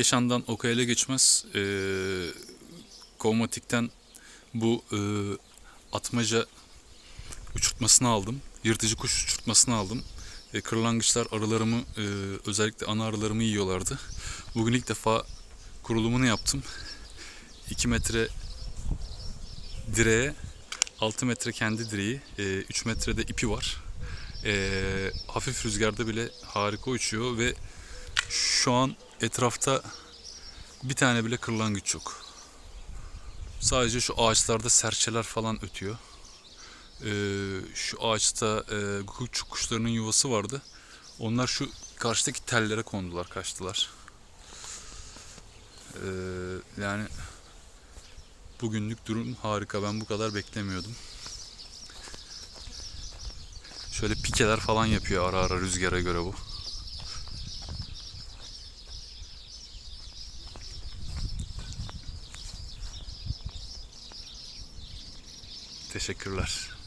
Keşan'dan Okayel'e geçmez. E, Kovmatik'ten bu e, atmaca uçurtmasını aldım. Yırtıcı kuş uçurtmasını aldım. E, kırlangıçlar arılarımı, e, özellikle ana arılarımı yiyorlardı. Bugün ilk defa kurulumunu yaptım. 2 metre direğe, 6 metre kendi direği, 3 metrede ipi var. E, hafif rüzgarda bile harika uçuyor ve şu an etrafta bir tane bile kırlangıç yok. Sadece şu ağaçlarda serçeler falan ötüyor. Ee, şu ağaçta e, kuş kuşlarının yuvası vardı. Onlar şu karşıdaki tellere kondular, kaçtılar. Ee, yani bugünlük durum harika. Ben bu kadar beklemiyordum. Şöyle pikeler falan yapıyor ara ara rüzgara göre bu. Teşekkürler.